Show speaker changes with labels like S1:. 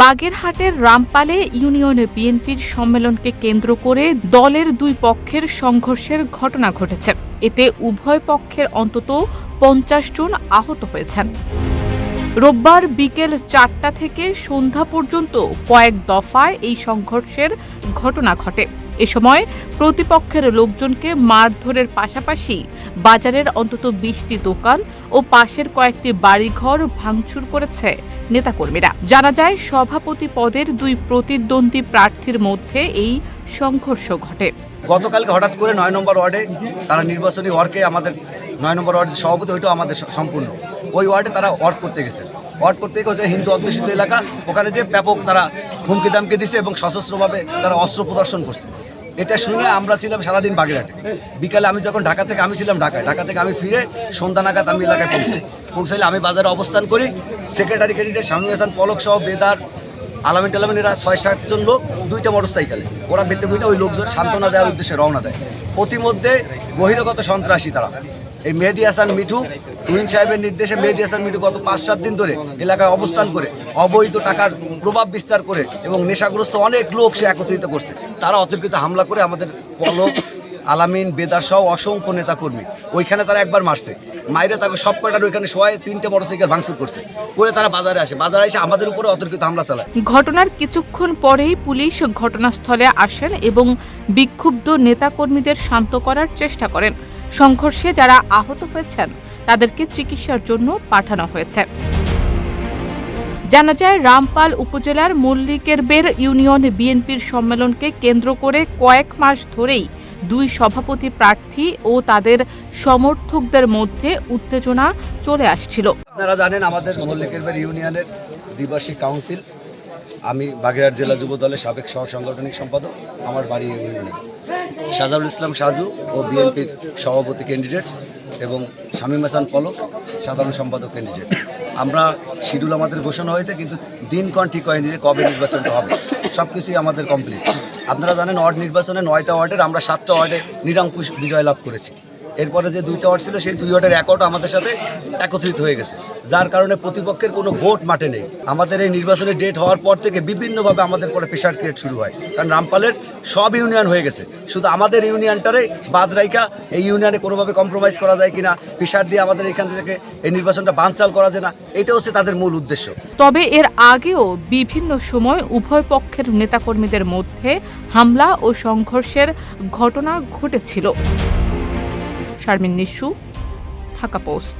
S1: বাগেরহাটের রামপালে ইউনিয়নে বিএনপির সম্মেলনকে কেন্দ্র করে দলের দুই পক্ষের সংঘর্ষের ঘটনা ঘটেছে। এতে উভয় পক্ষের অন্তত পঞ্চাশ জন আহত হয়েছেন। রোববার বিকেল চারটা থেকে সন্ধ্যা পর্যন্ত কয়েক দফায় এই সংঘর্ষের ঘটনা ঘটে। এ সময় প্রতিপক্ষের লোকজনকে মারধরের পাশাপাশি বাজারের অন্তত বিশটি দোকান ও পাশের কয়েকটি বাড়িঘর ভাঙচুর করেছে নেতাকর্মীরা। জানা যায়, সভাপতি পদের দুই প্রতিদ্বন্দ্বী প্রার্থীর মধ্যে এই সংঘর্ষ ঘটে।
S2: গতকালকে হঠাৎ করে নয় নম্বর ওয়ার্ডে তারা নির্বাচনী ওয়ার্ডে আমাদের, নয় নম্বর ওয়ার্ডের সভাপতি ওইটাও আমাদের সম্পূর্ণ। ওই ওয়ার্ডে তারা ওয়ার্ড করতে গেছে। ওয়ার্ড করতে গিয়ে হচ্ছে হিন্দু অধ্যুষিত এলাকা। ওখানে যে ব্যাপক তারা হুমকি দামকে দিচ্ছে এবং সশস্ত্রভাবে তারা অস্ত্র প্রদর্শন করছে। এটা শুনে আমরা ছিলাম সারাদিন বাগেরহাটে। বিকালে আমি যখন ঢাকা থেকে আমি ছিলাম ঢাকায়। ঢাকা থেকে আমি ফিরে সন্ধ্যা নাগাদ আমি এলাকায় পৌঁছাই। পৌঁছাইলে আমি বাজারে অবস্থান করি। সেক্রেটারি ক্যান্ডিডেট শামীম হাসান পলক সহ বেদার, আলামিন টালামিন এরা ছয় সাতজন লোক, দুইটা মোটর সাইকেলে ওরা বেতে বুঝে ওই লোকজন সান্ত্বনা দেওয়ার উদ্দেশ্যে রওনা দেয়। প্রতিমধ্যে বহিরাগত সন্ত্রাসী তারা। এই মেহেদি হাসান, মিঠু তুহিন সাহেবের নির্দেশে মেহেদি হাসান মিঠু গত পাঁচ, সাত দিন ধরে এলাকায় অবস্থান করে, অবৈধ টাকার প্রভাব বিস্তার করে এবং নেশাগ্রস্ত অনেক লোক সে একত্রিত করছে। তারা অতর্কিত হামলা করে আমাদের পলক, আলামিন, বেদার সহ অসংখ্য নেতাকর্মী। ওইখানে তারা একবার মারছে। মাইরে তাকে সব কয়টার ওইখানে শোয়ায় তিনটে মোটরসাইকেল ভাঙচুর করছে। করে তারা বাজারে আসে। বাজারে এসে আমাদের উপরে অতর্কিত হামলা চালায়।
S1: ঘটনার কিছুক্ষণ পরেই পুলিশ ঘটনাস্থলে আসেন এবং বিক্ষুব্ধ নেতাকর্মীদের শান্ত করার চেষ্টা করেন। সংঘর্ষে যারা আহত হয়েছেন তাদেরকে চিকিৎসার জন্য পাঠানো হয়েছে। জানা যায়, রামপাল উপজেলার মল্লিকের বের ইউনিয়ন বিএনপির সম্মেলনকে কেন্দ্র করে কয়েক মাস ধরেই দুই সভাপতি প্রার্থী ও তাদের সমর্থকদের মধ্যে উত্তেজনা চলে আসছিল।
S2: আপনারা জানেন, আমাদের মল্লিকের বাড়ি ইউনিয়নের দ্বিবার্ষিক কাউন্সিল আমি বাগেরহাট জেলা যুব দলের সাবেক সহ সাংগঠনিক সম্পাদক, আমার বাড়ি ইউনিয়নে সাজাউল ইসলাম সাজু ও বিএনপির সভাপতি ক্যান্ডিডেট এবং শামীম হাসান পলক, সাধারণ সম্পাদক ক্যান্ডিডেট আমরা শিডিউল আমাদের ঘোষণা হয়েছে, কিন্তু দিনক্ষণ ঠিক হয়নি যে কবে নির্বাচনটা হবে। সব কিছুই আমাদের কমপ্লিট আপনারা জানেন, ওয়ার্ড নির্বাচনে নয়টা ওয়ার্ডের আমরা সাতটা ওয়ার্ডে নিরঙ্কুশ বিজয় লাভ করেছি। এরপরে যে দুইটা ওয়ার্ড ছিল, সেই দুই ওয়ার্ডের এক আমাদের সাথে একত্রিত হয়ে গেছে। যার কারণে প্রতিপক্ষের কোনো ভোট মাঠে নেই। আমাদের এই নির্বাচনের ডেট হওয়ার পর থেকে বিভিন্নভাবে আমাদের পরে প্রেশার ক্রিয়েট শুরু হয়। কারণ রামপালের সব ইউনিয়ন হয়ে গেছে। শুধু আমাদের ইউনিয়নটারে বাদ রাইকা এই ইউনিয়নে কোনোভাবে কম্প্রোমাইজ করা যায় কিনা প্রেশার দিয়ে আমাদের এখান থেকে এই নির্বাচনটা বানচাল করা যায় না এটা হচ্ছে তাদের মূল উদ্দেশ্য।
S1: তবে এর আগেও বিভিন্ন সময় উভয় পক্ষের নেতাকর্মীদের মধ্যে হামলা ও সংঘর্ষের ঘটনা ঘটেছিল। শারমিন নিশু ঢাকা পোস্ট